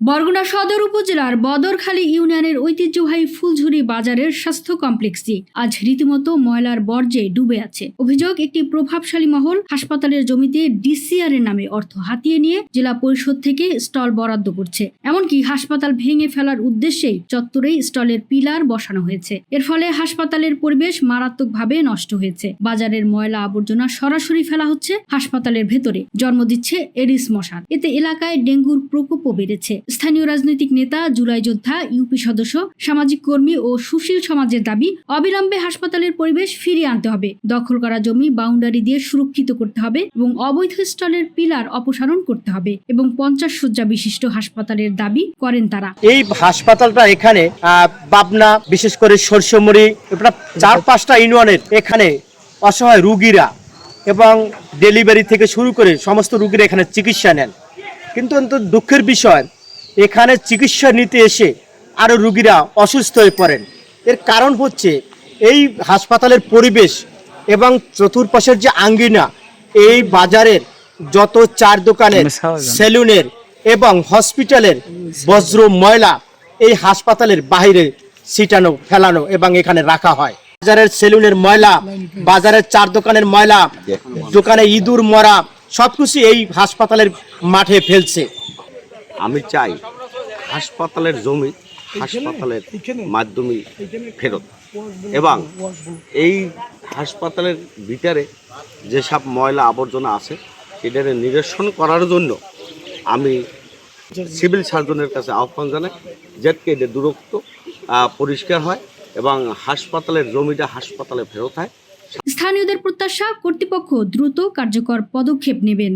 বরগুনা সদর উপজেলার বদরখালী ইউনিয়নের ঐতিহ্যবাহী ফুলঝুরি বাজারের স্বাস্থ্য কমপ্লেক্সটি আজ রীতিমতো ময়লার বর্জ্যে ডুবে আছে। অভিযোগ, একটি প্রভাবশালী মহল হাসপাতালের জমিতে ডিসিআর এর নামে অর্থ হাতিয়ে নিয়ে জেলা পরিষদ থেকে স্টল বরাদ্দ করছে। এমনকি হাসপাতাল ভেঙে ফেলার উদ্দেশ্যেই চত্বরেই স্টলের পিলার বসানো হয়েছে। এর ফলে হাসপাতালের পরিবেশ মারাত্মকভাবে নষ্ট হয়েছে। বাজারের ময়লা আবর্জনা সরাসরি ফেলা হচ্ছে হাসপাতালের ভেতরে। জন্ম দিচ্ছে এডিস মশার। এতে এলাকায় ডেঙ্গুর প্রকোপও বেড়েছে। স্থানীয় রাজনৈতিক নেতা, জুলাই যোদ্ধা, ইউপি সদস্য, সামাজিক কর্মী ও সুশীল সমাজের দাবি, অবিলম্বে হাসপাতালের পরিবেশ ফিরিয়ে আনতে হবে। দখল করা জমি বাউন্ডারি দিয়ে সুরক্ষিত করতে হবে এবং অবৈধ স্টলের পিলার অপসারণ করতে হবে এবং পঞ্চাশ শয্যা বিশিষ্ট হাসপাতালের দাবি করেন তারা। এই হাসপাতালটা এখানে পাবনা, বিশেষ করে সরষমরি চার পাঁচটা ইউনিয়নের এখানে অসহায় রুগীরা এবং ডেলিভারি থেকে শুরু করে সমস্ত রুগীরা এখানে চিকিৎসা নেন। কিন্তু দুঃখের বিষয় এখানে চিকিৎসা নিতে এসে আরও রুগীরা অসুস্থ হয়ে পড়েন। এর কারণ হচ্ছে এই হাসপাতালের পরিবেশ এবং চতুর্পাশের যে আঙ্গিনা এই বাজারের যত চার দোকানের সেলুনের এবং হসপিটালের বজ্র ময়লা এই হাসপাতালের বাইরে ছিটানো ফেলানো এবং এখানে রাখা হয়। বাজারের সেলুনের ময়লা বাজারের চার দোকানের ময়লা দোকানে ইঁদুর মরা সবকিছু এই হাসপাতালের মাঠে ফেলছে। আমি চাই হাসপাতালের জমি হাসপাতালের মাধ্যমে ফেরত। এবং এই হাসপাতালের ভিতরে যেসব ময়লা আবর্জনা আছে এটার নিরসন করার জন্য আমি সিভিল সার্জনের কাছে আহ্বান জানাই যাতে এটা দূরত্ব পরিষ্কার হয় এবং হাসপাতালের জমিটা হাসপাতালে ফেরত হয়। স্থানীয়দের প্রত্যাশা কর্তৃপক্ষ দ্রুত কার্যকর পদক্ষেপ নেবেন।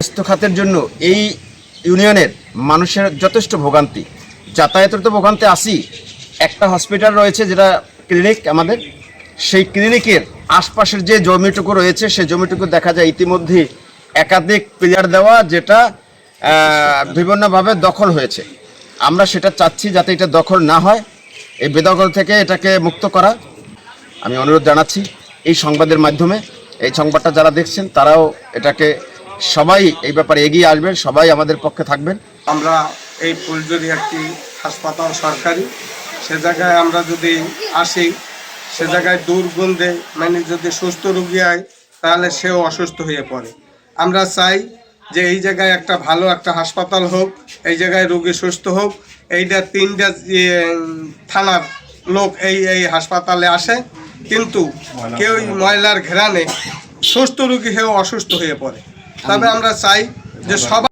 স্বাস্থ্য খাতের জন্য এই ইউনিয়নের মানুষের যথেষ্ট ভোগান্তি। যাতায়াতের তো ভোগান্তি আসি একটা হসপিটাল রয়েছে যেটা ক্লিনিক আমাদের। সেই ক্লিনিকের আশপাশের যে জমিটুকু রয়েছে, সেই জমিটুকু দেখা যায় ইতিমধ্যে একাধিক প্লেয়ার দেওয়া যেটা বিভিন্নভাবে দখল হয়েছে। আমরা সেটা চাচ্ছি যাতে এটা দখল না হয়। এই বেদখল থেকে এটাকে মুক্ত করা। আমি অনুরোধ জানাচ্ছি এই সংবাদের মাধ্যমে। এই সংবাদটা যারা দেখছেন, তারাও এটাকে সবাই এই ব্যাপারে এগিয়ে আসবেন, সবাই আমাদের পক্ষে থাকবেন। আমরা এই ফুলজুরি একটি হাসপাতাল সরকারি। সে জায়গায় আমরা যদি আসি, সে জায়গায় দুর্গন্ধে মানে যদি সুস্থ রুগী হয়, তাহলে সেও অসুস্থ হয়ে পড়ে। আমরা চাই যে এই জায়গায় একটা ভালো একটা হাসপাতাল হোক, এই জায়গায় রুগী সুস্থ হোক, এইটা তিনটা থানার লোক এই এই হাসপাতালে আসে। কিন্তু কেউ ময়লার ঘেরানে সুস্থ রুগী হয়েও অসুস্থ হয়ে পড়ে। তবে আমরা চাই যে সবাই